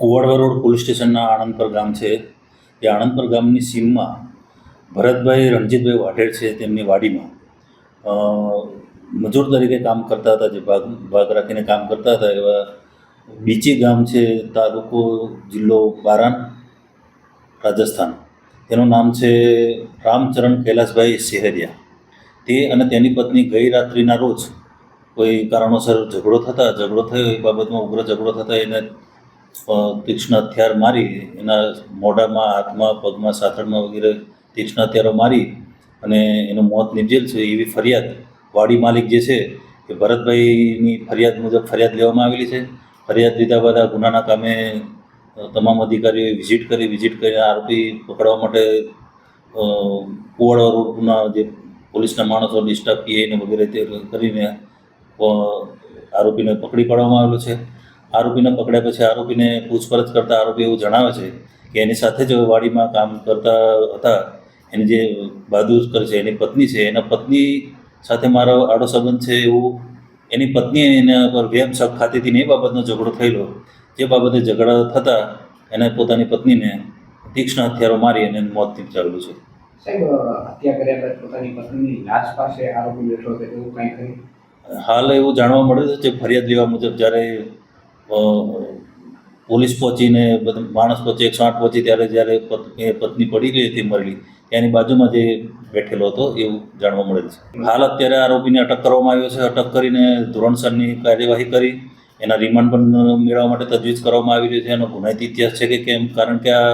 Kuvadva road police સ્ટેશનના આણંદપર ગામ છે. એ આણંદપર ગામની સીમમાં ભરતભાઈ, રણજીતભાઈ વાઢેર છે તેમની વાડીમાં. મજૂર તરીકે કામ કરતા હતા, જે ભાગ ભાગ રાખીને કામ કરતા હતા એવા બીચી ગામ છે, તાલુકો જિલ્લો બારાન, રાજસ્થાન. તેનું નામ છે રામચરણ કૈલાસભાઈ શેહરિયા તે અને તેની પત્ની ગઈ રાત્રિના રોજ કોઈ કારણોસર ઝઘડો થતા, ઝઘડો થયો એ બાબતમાં ઉગ્ર ઝઘડો થતા એને તીક્ષ્ણ હથિયાર મારી એના મોઢામાં, હાથમાં, પગમાં, સાથળમાં વગેરે તીક્ષ્ણ હથિયારો મારી અને એનું મોત નિપજેલ છે એવી ફરિયાદ વાડી માલિક જે છે એ ભરતભાઈની ફરિયાદ મુજબ ફરિયાદ લેવામાં આવેલી છે. ફરિયાદ લીધા બાદ આ ગુનાના કામે તમામ અધિકારીઓએ વિઝિટ કરી વિઝિટ કરી આરોપી પકડવા માટે કુવાડા રોડના જે પોલીસના માણસો ડિસ્ટર્બ પીઆઈને વગેરે તે કરીને આરોપીને પકડી પાડવામાં આવેલો છે. આરોપીને પકડ્યા પછી આરોપીને પૂછપરછ કરતા આરોપી એવું જણાવે છે કે એની સાથે જ વાડીમાં કામ કરતા હતા. એની જે બહાદુર કરે છે એની પત્ની છે એના પત્ની સાથે મારો આડો સંબંધ છે એવું એની પત્નીએ એના પર વેમ શક ખાતી હતી ને એ બાબતનો ઝઘડો થયેલો. જે બાબતે ઝઘડા થતા એને પોતાની પત્નીને તીક્ષ્ણ હથિયારો મારી અને મોત નિપજાવેલું છે. પોતાની હાલ એવું જાણવા મળ્યું છે કે ફરિયાદ લેવા મુજબ જ્યારે પોલીસ પહોંચીને માણસ પહોંચી, એકસો આઠ પહોંચી ત્યારે જ્યારે એ પત્ની પડી હતી મરેલી, ત્યાંની બાજુમાં જે બેઠેલો હતો એવું જાણવા મળેલ છે. હાલ અત્યારે આરોપીને અટક કરવામાં આવ્યો છે. અટક કરીને ધોરણસરની કાર્યવાહી કરી, એના રિમાન્ડ પણ મેળવવા માટે તજવીજ કરવામાં આવી રહી છે. એનો ગુનાહિત ઇતિહાસ છે કે કેમ? કારણ કે આ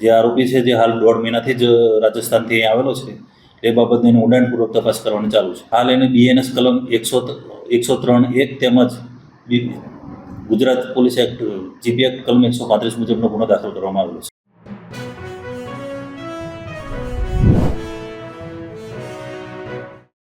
જે આરોપી છે, જે હાલ દોઢ મહિનાથી જ રાજસ્થાનથી અહીં આવેલો છે, એ બાબતની એની ઊંડાણપૂર્વક તપાસ કરવાની ચાલુ છે. હાલ એને બીએનએસ કલમ એકસો એકસો ત્રણ એક તેમજ Gujarat police act GP act કલમ એકસો પાંત્રીસ મુજબનો ગુનો દાખલ કરવામાં આવેલો છે.